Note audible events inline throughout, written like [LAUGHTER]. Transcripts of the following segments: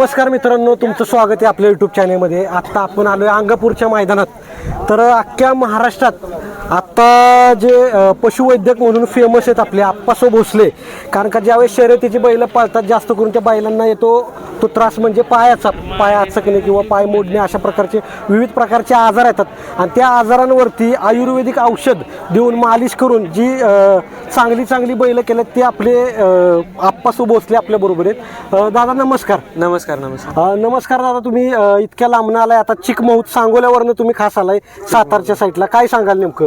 नमस्कार मित्रांनो तुमचं स्वागत आहे आपल्या यूट्यूब चॅनलमध्ये आत्ता आपण आलो आहे अंगापूरच्या मैदानात. तर अख्ख्या महाराष्ट्रात आत्ता जे पशुवैद्यक म्हणून फेमस आहेत आपले आप्पासो भोसले. कारण का ज्यावेळेस शर्यतीची बैलं पाळतात जास्त करून त्या बैलांना येतो तो त्रास म्हणजे पायाचा पाय आचकणे किंवा पाय मोडणे अशा प्रकारचे विविध प्रकारचे आजार येतात. आणि त्या आजारांवरती आयुर्वेदिक औषध देऊन मालिश करून जी चांगली चांगली बैलं केल्यात ते आपले आप्पासो भोसले आपल्याबरोबर आहेत. दादा नमस्कार. नमस्कार नमस्कार. नमस्कार दादा तुम्ही इतक्या लांबून आलाय. आता चिकमहूत सांगोल्यावरनं तुम्ही खास आलाय सातारच्या साईडला काय सांगाल नेमकं?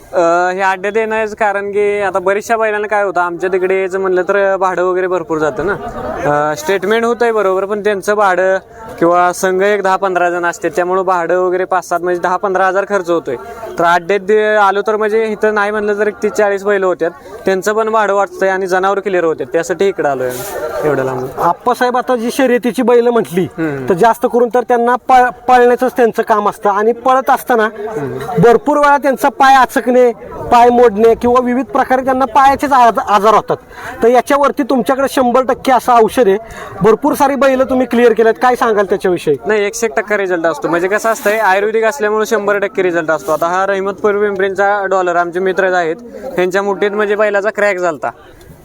हे अड्ड्यात येण्याचं कारण की आता बऱ्याचशा बैलांना काय होतं आमच्या तिकडे यायचं म्हणलं तर भाडं वगैरे भरपूर जातं ना. स्टेटमेंट होतंय बरोबर पण त्यांचं भाडं किंवा संघ एक दहा पंधरा जण असते त्यामुळे भाडं वगैरे पाच सात म्हणजे दहा पंधरा हजार खर्च होतोय. तर अड्ड्यात आलो तर म्हणजे इथं नाही म्हणलं तर एक तीस चाळीस बैल होत्यात. त्यांचं पण भाडं वाटतंय आणि जनावर क्लिअर होते त्यासाठी इकडं आलोय आम्ही, एवढं लांब. आप्पासाहेब आता जी शर्यतीची बैल म्हटली तर जास्त करून तर त्यांना पळ- पळण्याचंच त्यांचं काम असतं. आणि पळत असताना भरपूर वेळा त्यांचा पाय आचकणे पाय मोडणे किंवा विविध प्रकारे त्यांना पायाचेच आज- आजार होतात. तर याच्यावरती तुमच्याकडे शंभर टक्के असं औषध आहे. भरपूर सारी बैल तुम्ही क्लिअर केल्यात. काय सांगाल त्याच्याविषयी? नाही एकशे एक टक्का रिझल्ट असतो. म्हणजे कसं असतंय आयुर्वेदिक असल्यामुळे शंभर टक्के रिझल्ट असतो. आता हा रहिमतपूर पिंपरींचा डॉलर आमचे मित्र आहेत त्यांच्या मुठीत म्हणजे बैलाचा क्रॅक झाला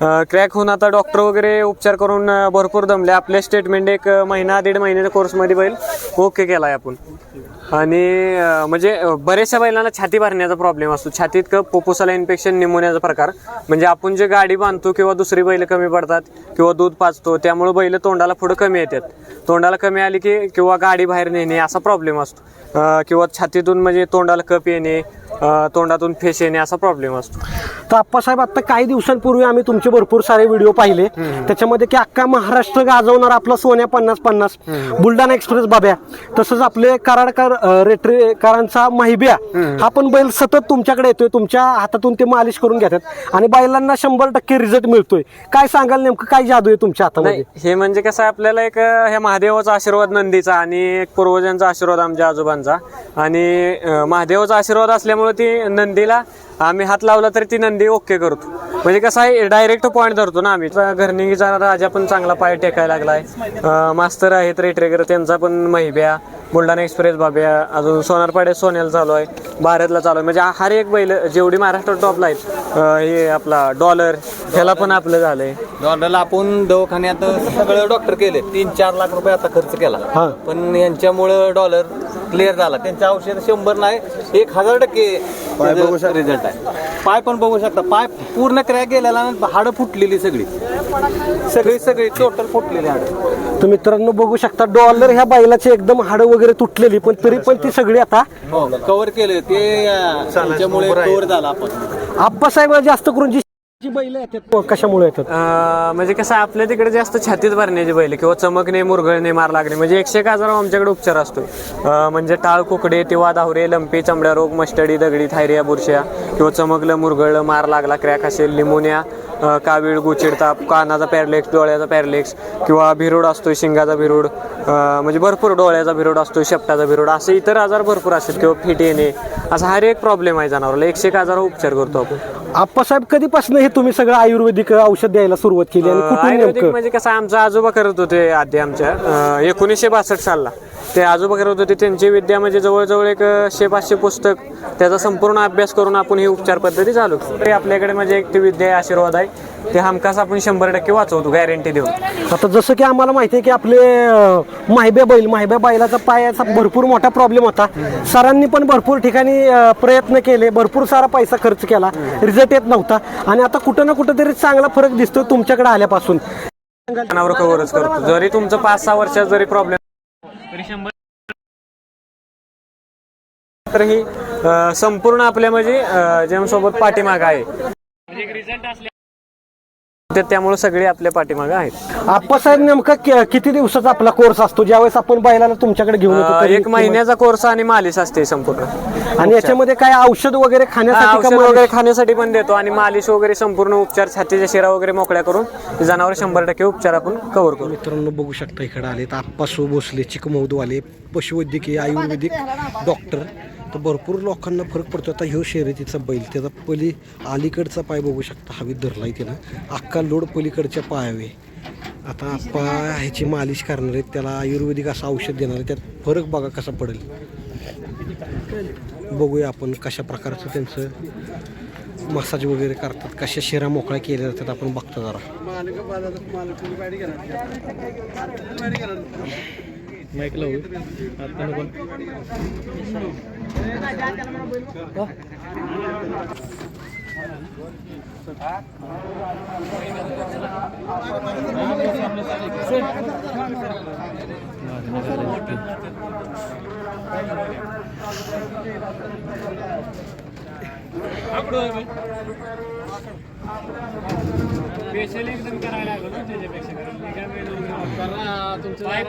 क्रॅक होऊन आता डॉक्टर वगैरे उपचार करून भरपूर दमले. आपले स्टेटमेंट एक महिना दीड महिन्याच्या कोर्समध्ये बैल ओके केला आहे आपण. आणि म्हणजे बऱ्याचशा बैलांना छाती भरण्याचा प्रॉब्लेम असतो. छातीत क पोपोसाला इन्फेक्शन निमोनियाचा प्रकार. म्हणजे आपण जे गाडी बांधतो किंवा दुसरी बैल कमी पडतात किंवा दूध पाजतो त्यामुळे बैल तोंडाला पुढं कमी येतात. तोंडाला कमी आली की किंवा गाडी बाहेर नेणे असा प्रॉब्लेम असतो. किंवा छातीतून म्हणजे तोंडाला कप येणे अं, तोंडातून फेस येणे असा प्रॉब्लेम असतो. तर आप्पासाहेब आता काही दिवसांपूर्वी आम्ही तुमचे भरपूर सारे व्हिडिओ पाहिले. त्याच्यामध्ये की अख्खा महाराष्ट्र गाजवणार आपला सोन्या पन्नास पन्नास. बुलढाणा एक्सप्रेस बाब्या. तसंच आपले कराडकर अं, रेटरेकरांचा माहिब्या. हा पण बैल सतत तुमच्याकडे येतोय. तुमच्या हातातून ते मालिश करून घेतात. आणि बैलांना शंभर टक्के रिझल्ट मिळतोय. काय सांगाल नेमकं? काय जादू आहे तुमच्या हातामध्ये? नाही हे म्हणजे कसं आहे आपल्याला एक अं, ह्या महादेवाचा आशीर्वाद नंदीचा आणि एक पूर्वजांचा आशीर्वाद आमच्या आजोबांचा. आणि अं, महादेवाचा आशीर्वाद असल्यामुळे ती नंदीला आम्ही हात लावला तरी ती नंदी ओके करतो. म्हणजे कसं आहे डायरेक्ट पॉईंट धरतो ना आम्ही. घरनिंगीचा राजा पण चांगला पाय टेकायला लागलाय. मास्तर आहेत रेटरेकर त्यांचा पण महिब्या बुलढाणा एक्सप्रेस बाब्या अजून सोनारपाडे सोन्याला चालू आहे भारतला चालू आहे. म्हणजे हर एक बैल जेवढी महाराष्ट्रात टॉपला आहेत हे आपला डॉलर ह्याला पण आपलं झालंय. डॉलरला आपण दवाखान्यात सगळं डॉक्टर केले. तीन चार लाख रुपये आता खर्च हा. केला पण यांच्यामुळं डॉलर क्लिअर झाला. त्यांचं औषध शंभर नाही एक हजार टक्के रिझल्ट आहे. पाय पण बघू शकता. पाय पूर्ण क्रॅक गेलेला आणि हाडं फुटलेली सगळी. सगळी सगळी टोटल फुटलेली हाडं. तर मित्रांनो बघू शकता डॉलर ह्या बैलाची एकदम हाडं वगैरे तुटलेली पण तरी पण ती सगळी आता कव्हर केले. ते त्यांच्यामुळे कव्हर झाला आपण. आप्पासाहेब जास्त करून जी जी बैल येतात कशामुळे येतात? अं, म्हणजे कसं आहे, आपल्या तिकडे जास्त छातीत भरण्याची बैल किंवा चमकणे मुरगळणे मार लागणे म्हणजे एकशे एक हजार आमच्याकडे उपचार असतो. अं, म्हणजे टाळ कुकडे तिवा दाहुरे लंपी चमड्या रोग मस्टडी दगडी थायरिया बुरश्या किंवा चमकलं मुरगळलं मार लागला क्रॅक असेल लिमोनिया अं, कावीळ गुचिड ताप कानाचा पॅरलेक्स डोळ्याचा पॅरलेक्स किंवा भिरूड असतो शिंगाचा भिरूड अं, म्हणजे भरपूर डोळ्याचा भिरूड असतो शेपटाचा भिरूड असे इतर आजार भरपूर असतात किंवा फिट येणे असा हर एक प्रॉब्लेम आहे जनावराला. एकशे एक आजार उपचार करतो आपण. आप्पासाहेब कधीपासून हे तुम्ही सगळं आयुर्वेदिक औषध द्यायला सुरुवात केली आणि कुठून आयुर्वेदिक नेमकं म्हणजे कसं आमचा आजोबा करत होते आधी आमच्या. अं, एकोणीसशे बासष्ट सालला. ते आजोबा करत होते त्यांची विद्या म्हणजे जवळजवळ एक शे पाचशे पुस्तक. त्याचा संपूर्ण अभ्यास करून आपण ही उपचार पद्धती चालू केली. तरी आपल्याकडे म्हणजे एक ती विद्या आहे, आशीर्वाद आहे. ते हमखास आपण शंभर टक्के वाचवतो गॅरंटी देऊन. आता जसं की आम्हाला माहिती आहे की आपले अं, माहिब्या बैल माहिब्या बैलाचा पायाचा भरपूर मोठा प्रॉब्लेम होता. सरांनी पण भरपूर ठिकाणी अं, प्रयत्न केले भरपूर सारा पैसा खर्च केला रिझल्ट येत नव्हता. आणि आता कुठं ना कुठं तरी चांगला फरक दिसतोय तुमच्याकडे आल्यापासून. जनावर कव्हरच करतो. जरी तुमचं पाच सहा वर्षात जरी प्रॉब्लेम तरी शंभर तर ही अं, संपूर्ण आपल्या म्हणजे अं, सोबत पाठीमाग आहे. ते त्यामुळे सगळे आपल्या पाठीमागं आहेत. आप्पासाहेब नेमका कि- किती दिवसाचा आपला कोर्स असतो? ज्यावेळेस आपण बैलाला तुमच्याकडे घेऊन येतो अं, तरी एक महिन्याचा कोर्स आणि मालिश असते संपूर्ण. आणि याच्यामध्ये काय औषध वगैरे हा, खाण्यासाठी औषध का? वगैरे खाण्यासाठी पण देतो आणि मालिश वगैरे संपूर्ण उपचार छातीच्या शिरा वगैरे मोकळ्या करून जनावर शंभर टक्के उपचार आपण कव्हर करू. मित्रांनो बघू शकता इकडे आले तर आप्पासो भोसले चिकमौदवाले पशुवैद्यकीय आयुर्वेदिक डॉक्टर तर भरपूर लोकांना फरक पडतो. आता ह्यो शर्यतीचा बैल त्याचा पली अलीकडचा पाय बघू शकता. हवीत धरलाय त्यानं. अख्खा लोड पलीकडच्या पायावे. आता पाय ह्याची मालिश करणार आहेत त्याला आयुर्वेदिक असं औषध देणार आहे त्यात फरक बघा कसा पडेल. बघूया आपण कशा प्रकारचं त्यांचं मसाज वगैरे करतात कशा शिरा मोकळ्या केल्या जातात आपण बघतो जरा. स्पेशल एकदम करायला लागलो ना त्याच्यापेक्षा. कारण मी काय तुमचं पाय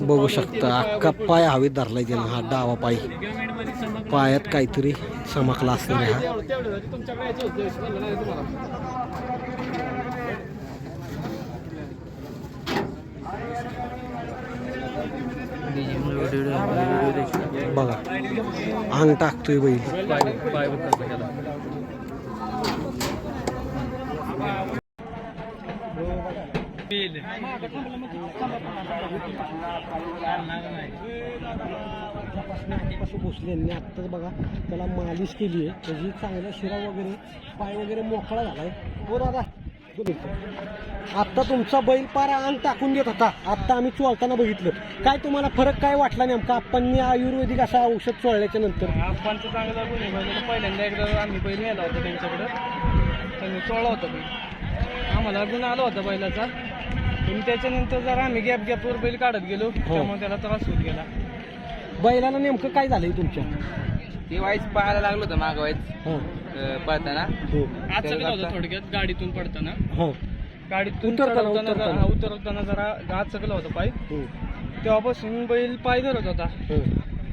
बघू शकता अख्खा पाय हवेत धरलाय त्यानं हा डावा पाय. पायात काहीतरी चमकला असणार आहे हा. बघा अंग टाकतोय बैल. कसं यांनी आत्ताच बघा त्याला मालिश केली आहे. त्याची चांगला शिरा वगैरे पाय वगैरे मोकळा झालाय. हो दादा. आत्ता तुमचा बैल पार अंग टाकून देत होता. आत्ता आम्ही चोळताना बघितलं. काय तुम्हाला फरक काय वाटला नेमका? आपण आयुर्वेदिक असं औषध चोळल्याच्या नंतर? गुन्हे म्हणजे पहिल्यांदा एकदा आम्ही बैल नेला होता त्यांच्याकडं. त्यांनी चोळला होता बैल. आम्हाला गुण आला होता बैलाचा. पण त्याच्यानंतर जर आम्ही गॅप गॅपवर बैल काढत गेलो. त्यामुळे त्याला त्रास होत गेला. बैलाला नेमकं काय झालंय तुमच्या? ते वाईच पाहायला लागलो होतं माग वाईच हां. पळताना. हो. आज होता थोडक्यात गाडीतून पडताना. हां. गाडीतून उतरताना, चढवताना उतरताना. जरा- हा, उतरताना जरा होता पाय. हो. तेव्हापासून बैल पाय धरत होता. हो.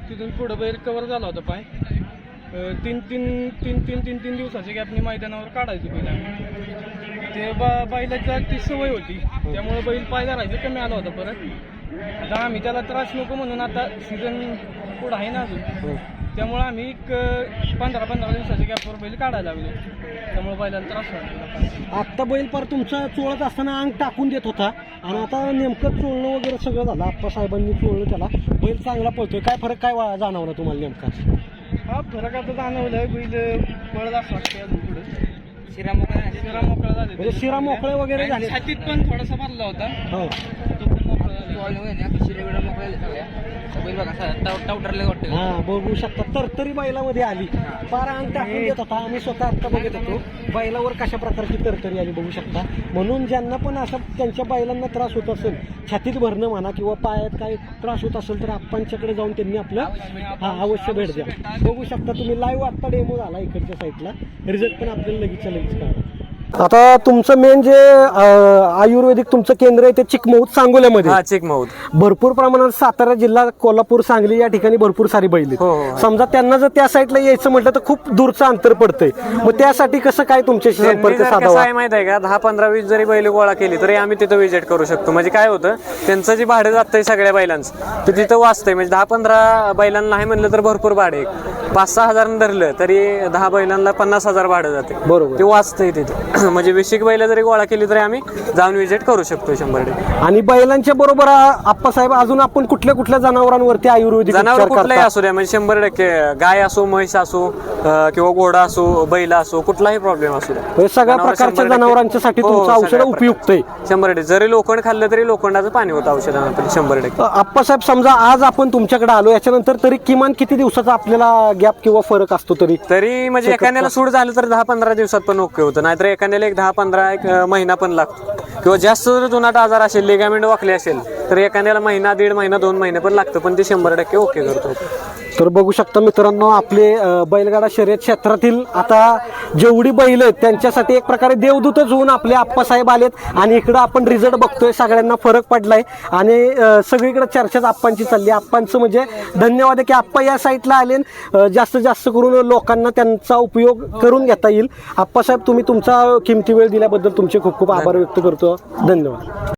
तिथून पुढं बैल कव्हर झाला होता पाय. अं, तीन तीन तीन तीन तीन तीन दिवसाच्या गॅपने मैदानावर काढायचे बैल आम्ही. ते बा बैलाची ती सवय होती. त्यामुळे बैल पाय धरायचं कमी आला होता परत. आता आम्ही त्याला त्रास नको म्हणून आता सीझन पुढं आहे ना अजून. त्यामुळे आम्ही एक पंधरा पंधरा दिवसाच्या गॅपवर बैल काढायला लागलो. त्यामुळे बैलाला त्रास व्हायला आत्ता बैल पार तुमचा चोळत असताना अंग टाकून देत होता. आणि आता नेमकं चोळणं वगैरे सगळं झालं. आप्पा साहेबांनी चोळलं त्याला. बैल चांगला पळतोय. काय फरक काय वा- जाणवला तुम्हाला नेमका? हा फरक आता जाणवलाय. बैल पळत असं वाटतंय अजून पुढे. शिरा मोकळा शिरा मोकळा झाले म्हणजे शिरा मोकळे वगैरे झाले. छातीत पण थोडासा भरला होता. हो. तो शिरा सगळ्या बैल बघा असा टावटरले वाटतं हा बघू शकता. तरतरी बैलामध्ये आली. पार अंग टाकून देत होता. आम्ही स्वतः आता बघत होतो. बैलावर कशा प्रकारची तरतरी आली बघू शकता. म्हणून ज्यांना पण असं त्यांच्या बैलांना त्रास होत असेल छातीत भरणं म्हणा किंवा पायात काही त्रास होत असेल तर आप्पांच्याकडे जाऊन त्यांनी आपलं हा अवश्य भेट द्या. बघू शकता तुम्ही. लाईव्ह आत्ता डेमो झाला इकडच्या साईडला रिझल्ट पण आपल्याला लगेचच्या लगेच कळणार. आता तुमचं मेन जे अं, आयुर्वेदिक तुमचं केंद्र आहे ते चिकमौत सांगोल्यामध्ये. हा चिक माऊत भरपूर प्रमाणात सातारा जिल्हा कोल्हापूर सांगली या ठिकाणी भरपूर सारी बैल आहेत. हो, हो. समजा त्यांना जर त्या साईडला यायचं म्हटलं तर खूप दूरचं अंतर पडतंय. मग त्यासाठी कसं काय तुमच्याशी संपर्क साधावा? आहे माहीत आहे का? दहा पंधरा वीस जरी बैल गोळा केली तरी आम्ही तिथं विजिट करू शकतो. म्हणजे काय होतं त्यांचं जे भाडं जातंय सगळ्या बैलांचं ते तिथं वाचतंय. म्हणजे दहा पंधरा बैलांना नाही म्हणलं तर भरपूर भाडे. पाच सहा हजार धरलं तरी दहा बैलांना पन्नास हजार भाडं जाते. बरोबर. ते वाचतंय तिथे. [CLEARS THROAT] म्हणजे विशिक बैल जरी गोळा केली तरी आम्ही जाऊन विजिट करू शकतो शंभर टक्के. आणि बैलांच्या बरोबर आप्पासाहेब अजून आपण कुठल्या कुठल्या जनावरांवरती आयुर्वेदिक जनावर कुठलाही? असू द्या म्हणजे शंभर टक्के गाय असो म्हैस असो किंवा घोडा असो बैल असो कुठलाही प्रॉब्लेम असू द्या. सगळ्या प्रकारच्या जनावरांच्यासाठी हो, तुमचं औषध उपयुक्त आहे. शंभर टक्के. जरी लोखंड खाल्लं तरी लोखंडाचं पाणी होतं औषधानं शंभर टक्के. आप्पासाहेब समजा आज आपण तुमच्याकडे आलो याच्यानंतर तरी किमान किती दिवसाचा आपल्याला गॅप किंवा फरक असतो तरी तरी म्हणजे एखाद्याला सूट झालं तर दहा पंधरा दिवसात पण ओके होतं. नाहीतर एखाद्याला एक दहा पंधरा एक महिना पण लागतो. किंवा जास्त जर जुनाट आजार असेल लिगामेंट वाकले असेल तर एखाद्याला महिना दीड महिना दोन महिने पण लागतं पण ते शंभर टक्के ओके करतो. तर बघू शकता मित्रांनो आपले बैलगाडा शर्यत क्षेत्रातील आता जेवढी बैल आहेत त्यांच्यासाठी एक प्रकारे देवदूतच होऊन आपले आप्पासाहेब आलेत. आणि इकडं आपण रिझल्ट बघतोय सगळ्यांना फरक पडलाय. आणि सगळीकडे चर्चाच आप्पांची चालली आप्पांचं म्हणजे धन्यवाद आहे की आप्पा या साईटला आले जास्तीत जास्त करून लोकांना त्यांचा उपयोग करून घेता येईल. आप्पासाहेब तुम्ही तुमचा किमती वेळ दिल्याबद्दल तुमचे खूप खूप आभार व्यक्त करतो. धन्यवाद.